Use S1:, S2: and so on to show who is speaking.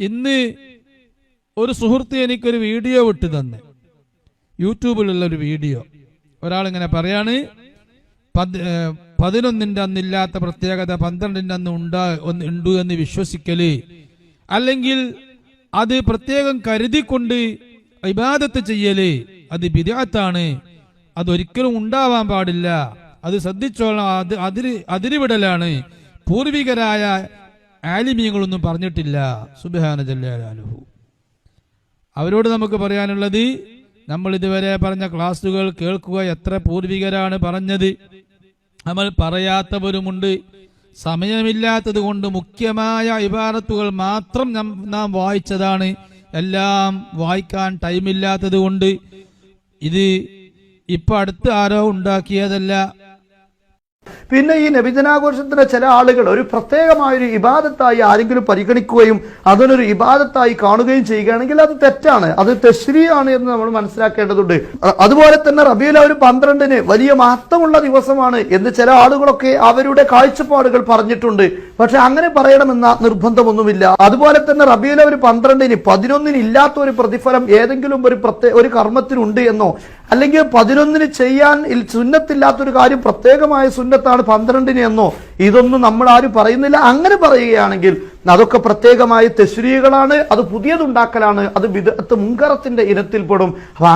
S1: ഇന്ന് ഒരു സുഹൃത്ത് എനിക്കൊരു വീഡിയോ വിട്ടു തന്നെ. യൂട്യൂബിലുള്ള ഒരു വീഡിയോ. ഒരാളിങ്ങനെ പറയാണ് പതി ഏഹ് പതിനൊന്നിന്റെ അന്നില്ലാത്ത പ്രത്യേകത പന്ത്രണ്ടിന്റെ അന്ന് ഉണ്ടാ ഒന്ന് ഉണ്ട് എന്ന് വിശ്വസിക്കൽ അല്ലെങ്കിൽ അത് പ്രത്യേകം കരുതിക്കൊണ്ട് ഇബാദത്ത് ചെയ്യൽ അത് ബിദാത്താണ്. അതൊരിക്കലും ഉണ്ടാവാൻ പാടില്ല. അത് ശ്രദ്ധിച്ചോളാം അത് അതിര് അതിരുവിടലാണ്. പൂർവികരായ ആലിമീങ്ങളൊന്നും പറഞ്ഞിട്ടില്ല. സുബിഹാന ജല്ലാലുഹു അവരോട് നമുക്ക് പറയാനുള്ളത് നമ്മൾ ഇതുവരെ പറഞ്ഞ ക്ലാസ്സുകൾ കേൾക്കുക എത്ര പൂർവികരാണ് പറഞ്ഞത്. നമ്മൾ പറയാത്തവരുമുണ്ട്. സമയമില്ലാത്തത് കൊണ്ട് മുഖ്യമായ ഇബാറത്തുകൾ മാത്രം നാം വായിച്ചതാണ്. എല്ലാം വായിക്കാൻ ടൈമില്ലാത്തത് കൊണ്ട് ഇത് ഇപ്പൊ അടുത്ത് ആരോ ഉണ്ടാക്കിയതല്ല.
S2: പിന്നെ ഈ നബിദിനാഘോഷത്തിന് ചില ആളുകൾ ഒരു പ്രത്യേകമായൊരു ഇബാദത്തായി ആരെങ്കിലും പരിഗണിക്കുകയും അതിനൊരു ഇബാദത്തായി കാണുകയും ചെയ്യുകയാണെങ്കിൽ അത് തെറ്റാണ്. അത് തെശ്രീയാണ് എന്ന് നമ്മൾ മനസ്സിലാക്കേണ്ടതുണ്ട്. അതുപോലെ തന്നെ റബീല ഒരു പന്ത്രണ്ടിന് വലിയ മഹത്വമുള്ള ദിവസമാണ് എന്ന് ചില ആളുകളൊക്കെ അവരുടെ കാഴ്ചപ്പാടുകൾ പറഞ്ഞിട്ടുണ്ട്. പക്ഷെ അങ്ങനെ പറയണമെന്ന നിർബന്ധമൊന്നുമില്ല. അതുപോലെ തന്നെ റബീല ഒരു പന്ത്രണ്ടിന് പതിനൊന്നിന് ഇല്ലാത്ത ഒരു പ്രതിഫലം ഏതെങ്കിലും ഒരു പ്രത്യേക ഒരു കർമ്മത്തിനുണ്ട് എന്നോ അല്ലെങ്കിൽ പതിനൊന്നിന് ചെയ്യാൻ സുന്നത്തില്ലാത്തൊരു കാര്യം പ്രത്യേകമായ സുന്നത്താണ് പന്ത്രണ്ടിന് എന്നോ ഇതൊന്നും നമ്മൾ ആരും പറയുന്നില്ല. അങ്ങനെ പറയുകയാണെങ്കിൽ അതൊക്കെ പ്രത്യേകമായ തെശ്രീകളാണ് അത് പുതിയതുണ്ടാക്കലാണ് അത് വിദഗ്ധ മുങ്കറത്തിന്റെ ഇനത്തിൽപ്പെടും